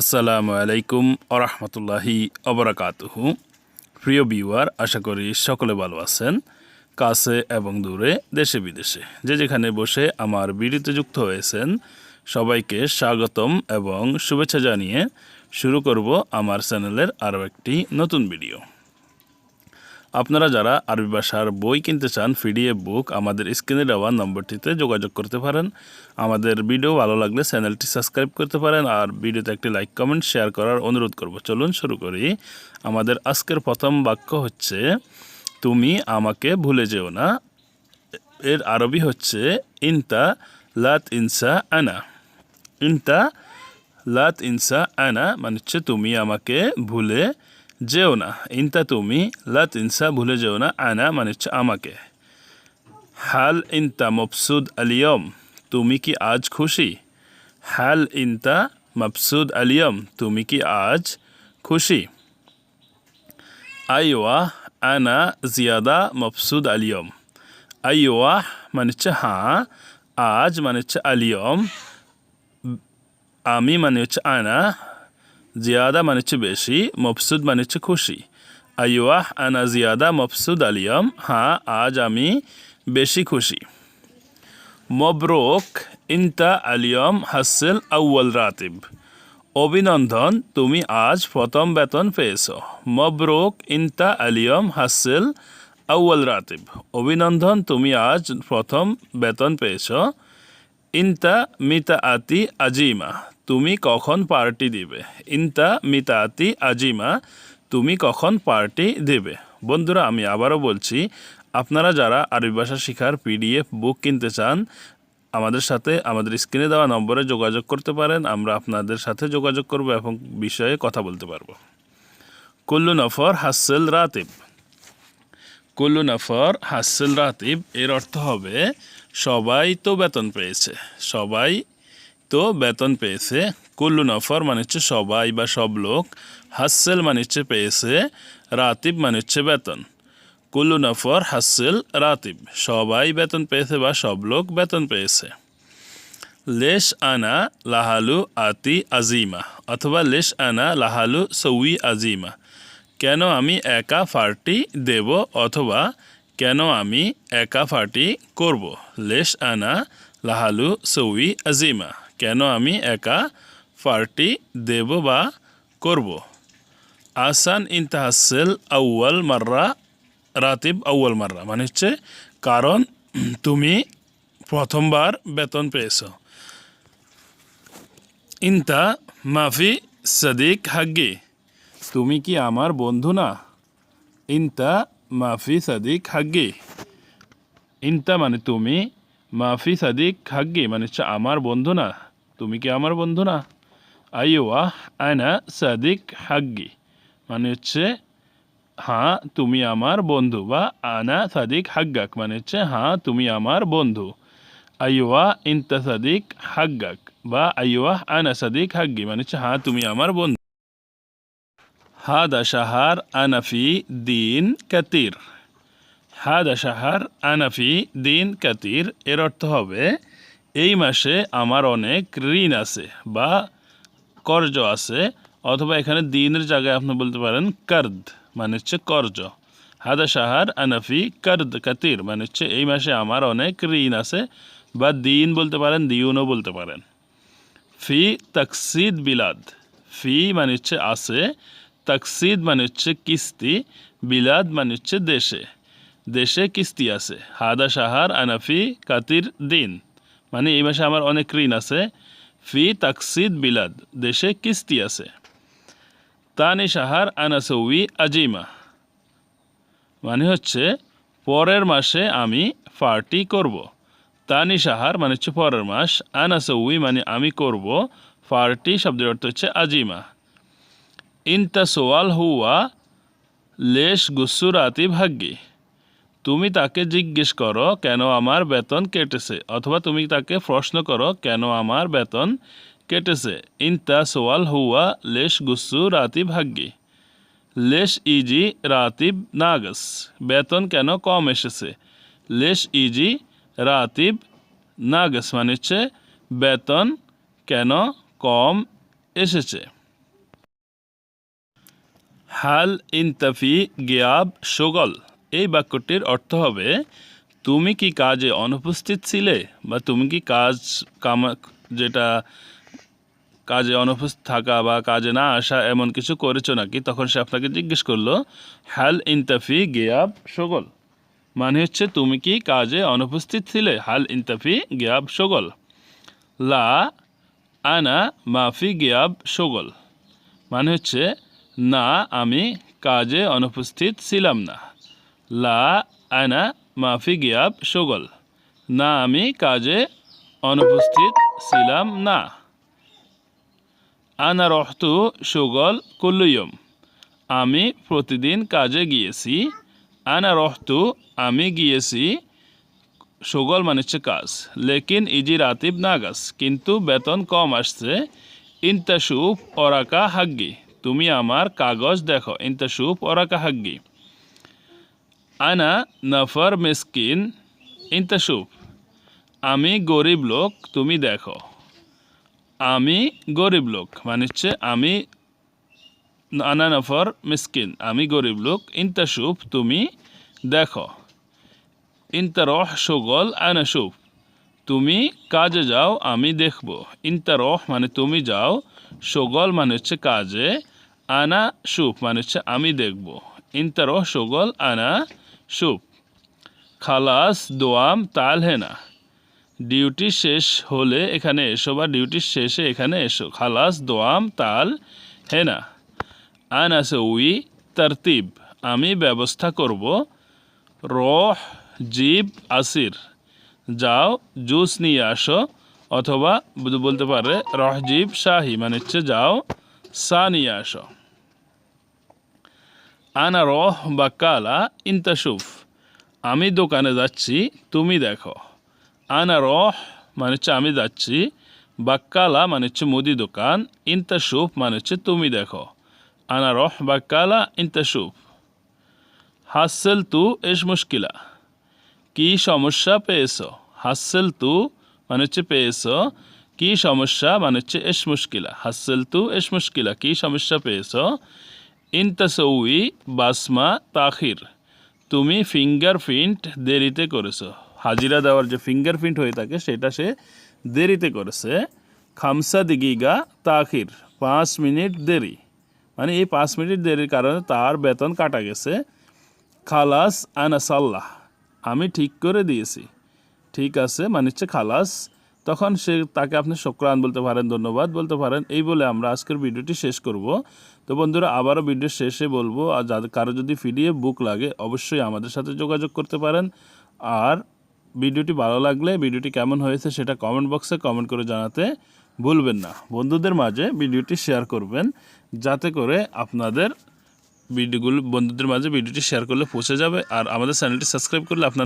আসসালামু আলাইকুম আরহামতুল্লাহি অবরাকাতুহু প্রিয় বিওয়ার আশা করি সকলে ভালো আছেন, কাছে এবং দূরে, দেশে বিদেশে। যে যেখানে বসে আমার বিড়িতে যুক্ত হয়েছেন, সবাইকে স্বাগতম এবং শুভেচ্ছা জানিয়ে শুরু করব আমার চ্যানেলের আরও একটি নতুন ভিডিও। আপনারা যারা আরবি ভাষার বই কিনতে চান, পিডিএফ বুক আমাদের স্ক্রিনে দেওয়া নম্বরটিতে যোগাযোগ করতে পারেন। আমাদের ভিডিও ভালো লাগলে চ্যানেলটি সাবস্ক্রাইব করতে পারেন আর ভিডিওতে একটি লাইক, কমেন্ট, শেয়ার করার অনুরোধ করব। চলুন শুরু করি। আমাদের আজকের প্রথম বাক্য হচ্ছে, তুমি আমাকে ভুলে যেও না। এর আরবি হচ্ছে, ইনতা লাত ইনসা আনা। ইনতা লাত ইনসা আনা মানে হচ্ছে, তুমি আমাকে ভুলে যেও না, ইনতা তুমি লাত ইনসা ভুলে যেও না, আনা মানে হচ্ছে আমাকে। হাল ইনতা মফসুদ আলিয়ম তুমি কি আজ খুশি? হাল ইনতা মফসুদ আলিয়ম তুমি কি আজ খুশি? আইওয়া আনা জিয়াদা মফসুদ আলিয়ম আইওয়া মানে হচ্ছে হ্যাঁ আজ মানে হচ্ছে আলিয়ম আমি মানে হচ্ছে আনা জিয়াদা মানে হচ্ছে বেশি মফসুদ মানে হচ্ছে খুশি আইওয়াহ আনা জিয়াদা মফসুদ আলিয়ম হ্যাঁ আজ আমি বেশি খুশি মবরুক ইনতা আলিয়ম হাসেল আউ্য়াল রাতিব অভিনন্দন তুমি আজ প্রথম বেতন পেয়েছ মবরুক ইনতা আলিয়ম হাসেল আউ্য়াল রাতিব অভিনন্দন তুমি আজ প্রথম বেতন পেয়েছ ইনতা মিতা আতি আজিমা তুমি কখন পার্টি দিবে? ইনতা মিতাতি আজিমা, তুমি কখন পার্টি দেবে? বন্ধুরা, আমি আবারও বলছি, আপনারা যারা আরবি ভাষা শেখার পিডিএফ বুক কিনতে চান, আমাদের সাথে, আমাদের স্ক্রিনে দেওয়া নম্বরে যোগাযোগ করতে পারেন। আমরা আপনাদের সাথে যোগাযোগ করব এবং বিষয়ে কথা বলতে পারব। কুল্লু নফর হাসেল রাতিব। কুল্লু নফর হাসেল রাতিব, এর অর্থ হবে, সবাই তো বেতন পেয়েছে। সবাই তো বেতন পেয়েছে। কুল্লু নফর মানে হচ্ছে সবাই বা সব লোক। হাসেল মানে হচ্ছে পেয়েছে, রাতিব মানে হচ্ছে বেতন। কুল্লু নফর, হাসেল, রাতিব, সবাই বেতন পেয়েছে বা সব লোক বেতন পেয়েছে। লেশ আনা লাহালু আতি আজিমা, অথবা লেশ আনা লাহালু সৌই আজিমা। কেন আমি একা পার্টি দেব অথবা কেন আমি একা পার্টি করব? লেশ আনা লাহালু সৌই আজিমা। কেন আমি একা পার্টি দেব বা করব? আসান ইনতাহাসেল আউয়াল মাররা, রাতিব আউয়াল মাররা মানে হচ্ছে কারণ তুমি প্রথমবার বেতন পেয়েছ। ইনতা মাফি সাদিক হাগ্গি, তুমি কি আমার বন্ধু না? ইনতা মাফি সাদিক হাগ্গি। ইনতা মানে তুমি, মাফি সাদিক হাগ্গি মানে হচ্ছে আমার বন্ধু না। তুমি কি আমার বন্ধু না? আইওয়া আয়না সাদিক হাগ্গি। মানে হচ্ছে হ্যাঁ তুমি আমার বন্ধু বা আনা সাদিক হাগ্গাক। মানে হচ্ছে হ্যাঁ তুমি আমার বন্ধু। আইওয়া ইনতা সাদিক হাগ্গাক বা আইওয়া আনা সাদিক হাগ্গি। মানে হচ্ছে হ্যাঁ তুমি আমার বন্ধু। হাদা শাহার আনাফি দিন কাতির। হাদা শাহার আনাফি দিন কাতির, এর অর্থ হবে এই মাসে আমার অনেক ঋণ আছে বা কর্জ আছে, অথবা এখানে দিনের জায়গায় আপনি বলতে পারেন কর্দ মানে হচ্ছে কর্জ। হাদা সাহার আনাফি কর্দ কাতির মানে হচ্ছে এই মাসে আমার অনেক ঋণ আছে বা দিন বলতে পারেন, দিউনও বলতে পারেন। ফি তাকসিদ বিলাদ, ফি মানে হচ্ছে আছে, তাকসিদ মানে হচ্ছে কিস্তি, বিলাদ মানে হচ্ছে দেশে দেশে কিস্তি আছে। হাদা সাহার আনাফি কাতির দিন। মানে এই মাসে আমার অনেক ঋণ আছে। ফি তাকসিদ বিলাদ, দেশে কিস্তি আছে। তানি সাহার আনাসৌই আজিমা। মানে হচ্ছে পরের মাসে আমি পার্টি করব। তানি সাহার মানে হচ্ছে পরের মাস আনাসৌই মানে আমি করব পার্টি, শব্দের অর্থ হচ্ছে আজিমা। ইনতা সোয়াল হুয়া, লেশ গুসুরাতি ভাগ্যি। তুমি তাকে জিজ্ঞেস করো, কেন আমার বেতন কেটেছে? অথবা তুমি তাকে প্রশ্ন করো, কেন আমার বেতন কেটেছে? ইনতা সোয়াল হুয়া লেশ গুসু রাতি ভাগ্যি। লেশ ইজি রাতিব নাগস। বেতন কেন কম এসেছে? লেশ ইজি রাতিব নাগস মানে হচ্ছে বেতন কেন কম এসেছে। হাল ইনতাফি গিয়াব সগল। এই বাক্যটির অর্থ হবে, তুমি কি কাজে অনুপস্থিত ছিলে বা তুমি কি কাজ কামা, যেটা কাজে অনুপস্থিত থাকা বা কাজে না আসা এমন কিছু করেছ নাকি? তখন সে আপনাকে জিজ্ঞেস করল, হাল ইনতাফি গেয়াব সগল? মানে হচ্ছে, তুমি কি কাজে অনুপস্থিত ছিলে? হাল ইনতাফি গেয়াব সগল। লা আনা মাফি গেয়াব সগল। মানে হচ্ছে, না, আমি কাজে অনুপস্থিত ছিলাম না। লা, আনা, মাফি, গিয়াব, সগল। না আমি কাজে অনুপস্থিত ছিলাম না। আনা রহতু সুগল কুল্লুয়ম। আমি প্রতিদিন কাজে গিয়েছি। আনা রহতু, আমি গিয়েছি সুগল মানে হচ্ছে কাজ। লেকিন ইজি রাতিব নাগাস, কিন্তু বেতন কম আসছে। ইন্তাসুপ অরাকা হাগ্গি। তুমি আমার কাগজ দেখো। ইন্তাসুপ অরাকা হাগ্গি। আনা নফর মিসকিন ইন্তাসুপ আমি গরিব লোক, তুমি দেখো। আমি গরিব লোক মানে হচ্ছে আমি আনা নফর মিসকিন, আমি গরিব লোক ইন্তাসুপ তুমি দেখো। ইন্তারহ সুগল, আনা সুপ তুমি কাজে যাও, আমি দেখব। ইন্তারহ মানে তুমি যাও, সুগল মানে হচ্ছে কাজে, আনা সুপ মানে হচ্ছে আমি দেখব। ইন্তারহ সুগল, আনা সুপ খালাস, দোয়াম, তাল হেনা ডিউটি শেষ হলে এখানে এসো বা ডিউটি শেষে এখানে এসো। খালাস, দোয়াম, তাল হেনা আনা উই তারতিব, আমি ব্যবস্থা করব। রহ, জিব, আসির। যাও, জুস নিয়ে আসো। অথবা বলতে পারে রহজিব শাহি। মানে হচ্ছে যাও, সা নিয়ে আসো। আনা রহ বা কালা ইন্তাসুফ আমি দোকানে যাচ্ছি, তুমি দেখো। আনা রহ মানে হচ্ছে আমি যাচ্ছি বাক্কালা মানে হচ্ছে মুদি দোকান ইন্তাসুফ মানে হচ্ছে তুমি দেখো। আনা রহ বাক্কালা ইন্তাসুফ হাসেল তু এস মুশকিলা। কি সমস্যা পেয়েছ? হাসেল তু মানে হচ্ছে পেয়েছ। কি সমস্যা মানে হচ্ছে এস মুশকিলা। হাসেল তু এস মুশকিলা। কি সমস্যা পেয়েছ? ইনতাসউই বাসমা তাখির। তুমি ফিঙ্গারপ্রিন্ট দেরিতে করেছ। হাজিরা দেওয়ার যে ফিঙ্গারপ্রিন্ট হয়ে থাকে, সেটা সে দেরিতে করেছে। খামসা দিগিগা তাখির, পাঁচ মিনিট দেরি। মানে এই পাঁচ মিনিট দেরির কারণে তার বেতন কাটা গেছে। খালাস আনাসাল্লাহ আমি ঠিক করে দিয়েছি। ঠিক আছে মানে হচ্ছে খালাস। তখন সে তাকে আপনি শুক্রান বলতে পারেন, ধন্যবাদ বলতে পারেন। এই বলে আমরা আজকের ভিডিওটি শেষ করব। তো বন্ধুরা, আবারও ভিডিও শেষে বলব, আর যাদের, কারও যদি পিডিএফ বুক লাগে, অবশ্যই আমাদের সাথে যোগাযোগ করতে পারেন। আর ভিডিওটি ভালো লাগলে, ভিডিওটি কেমন হয়েছে সেটা কমেন্ট বক্সে কমেন্ট করে জানাতে ভুলবেন না। বন্ধুদের মাঝে ভিডিওটি শেয়ার করবেন, যাতে করে আপনাদের ভিডিওগুলো বন্ধুদের মাঝে ভিডিওটি শেয়ার করলে পৌঁছে যাবে। আর আমাদের চ্যানেলটি সাবস্ক্রাইব করলে আপনার